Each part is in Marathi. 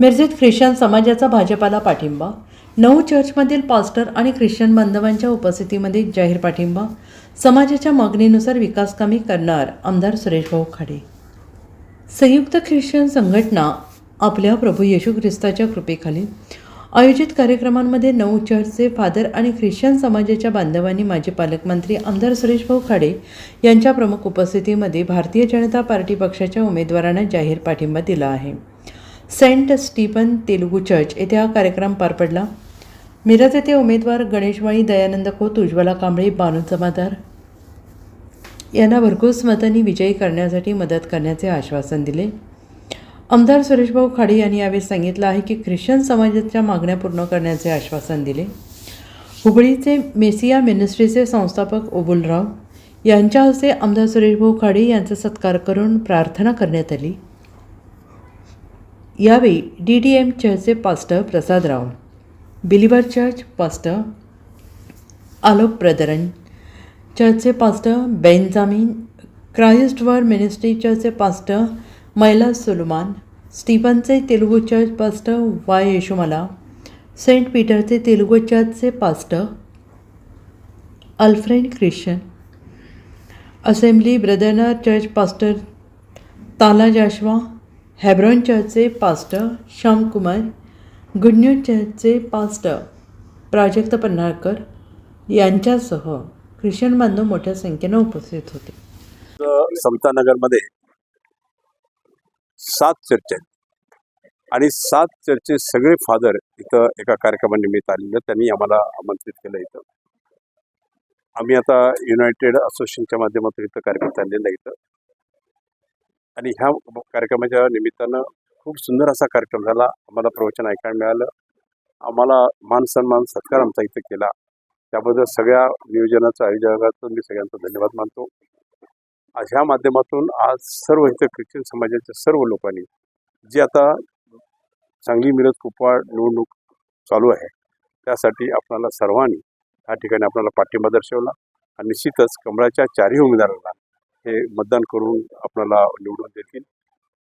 मिरजेत ख्रिश्चन समाजाचा भाजपाला पाठिंबा नऊ चर्चमधील पास्टर आणि ख्रिश्चन बांधवांच्या उपस्थितीमध्ये जाहीर पाठिंबा समाजाच्या मागणीनुसार विकासकामे करणार आमदार सुरेश भाऊ खाडे. संयुक्त ख्रिश्चन संघटना आपल्या प्रभू येशू ख्रिस्ताच्या कृपेखाली आयोजित कार्यक्रमांमध्ये नऊ चर्चचे फादर आणि ख्रिश्चन समाजाच्या बांधवांनी माजी पालकमंत्री आमदार सुरेश भाऊ खाडे यांच्या प्रमुख उपस्थितीमध्ये भारतीय जनता पार्टी पक्षाच्या उमेदवारांना जाहीर पाठिंबा दिला आहे. सेंट स्टीफन तेलुगू चर्च येथे हा कार्यक्रम पार पडला. मिरज येथे उमेदवार गणेशवाणी दयानंद खोत उज्ज्वला कांबळे बानू जमादार. यांना भरघोस मतांनी विजयी करण्यासाठी मदत करण्याचे आश्वासन दिले. आमदार सुरेशभाऊ खाडे यांनी यावेळी सांगितलं आहे की ख्रिश्चन समाजाच्या मागण्या पूर्ण करण्याचे आश्वासन दिले. हुबळीचे मेसिया मिनिस्ट्रीचे संस्थापक ओबुलराव यांच्या हस्ते आमदार सुरेशभाऊ खाडे यांचा सत्कार करून प्रार्थना करण्यात आली. यावेळी डी डी एम चर्चचे pastor Prasadrao Believer Church pastor Alok Brethren चर्चचे पास्टर बेंजामिन क्राइस्ट वर मिनिस्ट्री चर्चचे पास्टर मैला सुलमान स्टीफनचे तेलुगू चर्च पास्टर वाय येशुमला सेंट पीटरचे तेलुगू चर्चचे pastor Alfred Christian Assembly ब्रदरनर church pastor ताला जाशवा हॅब्रॉन चर्चचे पास्टर श्यामकुमार गुड न्यूज चर्चचे पास्टर प्राजक्त पन्हाळकर यांच्यासह ख्रिश्चन बांधव मोठ्या संख्येनं उपस्थित होते. समतानगरमध्ये सात चर्च आहेत. आणि सात चर्चचे सगळे फादर इथं एका कार्यक्रमानिमित्त आलेले त्यांनी आम्हाला आमंत्रित केलं इथं. आम्ही आता युनायटेड असोसिएशनच्या माध्यमातून इथं कार्यक्रम चाललेला इथं. आणि ह्या कार्यक्रमाच्या निमित्तानं खूप सुंदर असा कार्यक्रम झाला. आम्हाला प्रवचन ऐकायला मिळालं. आम्हाला मान सन्मान सत्कार आमचा इथं केला. त्याबद्दल सगळ्या नियोजनाचं आयोजकाचं मी सगळ्यांचा धन्यवाद मानतो. आज ह्या माध्यमातून आज सर्व इथं ख्रिश्चन समाजाच्या सर्व लोकांनी जी आता सांगली मिरज कुपवाड निवडणूक चालू आहे त्यासाठी आपणाला सर्वांनी या ठिकाणी आपल्याला पाठिंबा दर्शवला. आणि निश्चितच कमळाच्या चारही उमेदवारांना हे मतदान करून आपल्याला निवडून देतील.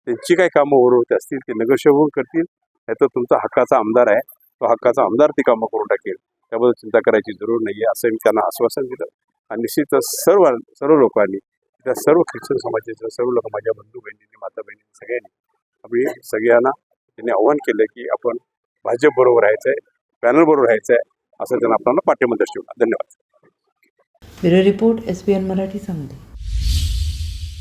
त्यांची काही कामं होत असतील ते नगरसेवक करतील. नाही तर तुमचा हक्काचा आमदार आहे. तो हक्काचा आमदार ती कामं करून टाकेल. त्याबद्दल चिंता करायची जरूर नाही आहे असं मी त्यांना आश्वासन दिलं. आणि निश्चितच सर्व सर्व लोकांनी त्या सर्व ख्रिश्चन समाजाच्या सर्व लोक माझ्या बंधू बहिणींनी माता बहिणींनी सगळ्यांनी आम्ही सगळ्यांना त्यांनी आव्हान केलं की आपण भाजप बरोबर राहायचं आहे पॅनल बरोबर राहायचं आहे असं त्यांना आपल्याला पाठिंबा दर्शवला धन्यवाद. Bureau report S P N Marathi Sangli